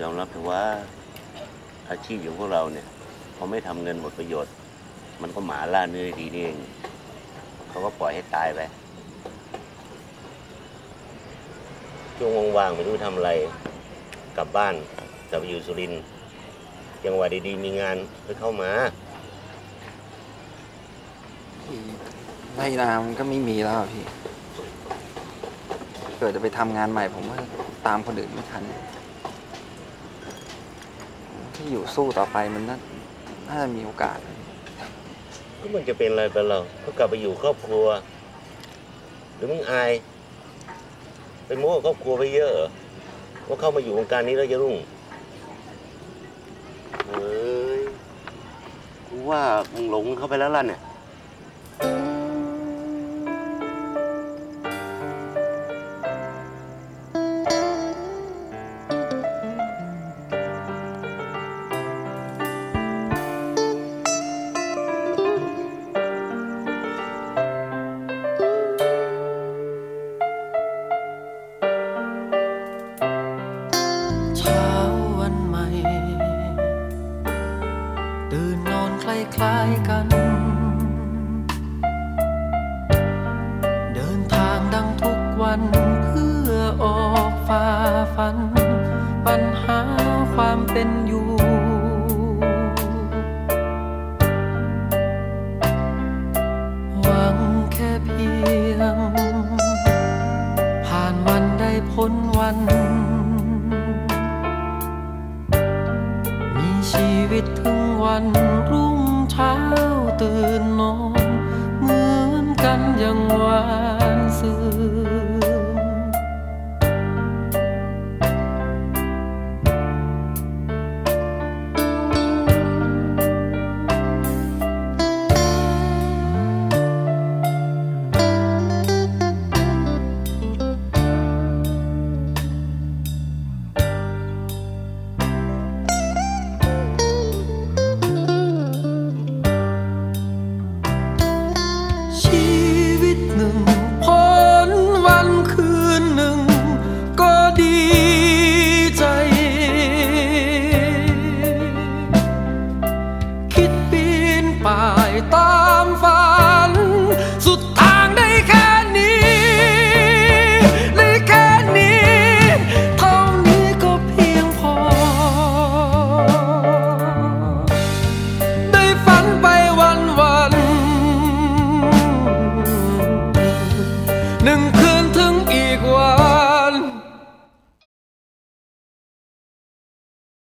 ยอมรับเถอะว่าอาชีพอย่างพวกเราเนี่ยพอไม่ทำเงินหมดประโยชน์ มันก็หมาล่าเนื้อดีนี่เองเขาก็ปล่อยให้ตายไปช่วงว่างๆไม่รู้ทำอะไร กลับบ้านกลับไปอยู่สุรินทร์ยังหวะดีๆมีงานก็เข้ามาพี่ไรนามันก็ไม่มีแล้วพี่ เกิดจะไปทำงานใหม่ผมว่าตามคนอื่นไม่ทัน ที่อยู่สู้ต่อไปมันน่าน่าจะมีโอกาส ก็มันจะเป็นอะไรไปเราก็กลับไปอยู่ครอบครัว หรือมึงอายไปโม้กับครอบครัวไปเยอะเหรอว่าเข้ามาอยู่วงการนี้แล้วจะรุ่งเฮ้ยกูว่ามึงหลงเข้าไปแล้วล่ะเนี่ย คล้ายกัน เดินทางดังทุกวันเพื่อออกฝ่าฟัน ปัญหาความเป็นอยู่หวังแค่เพียง ผ่านวันได้พ้นวันมีชีวิตถึงวันรุ่ง เช้าตื่นนอนเหมือนกันอย่างหวานซื่อ 在丹凤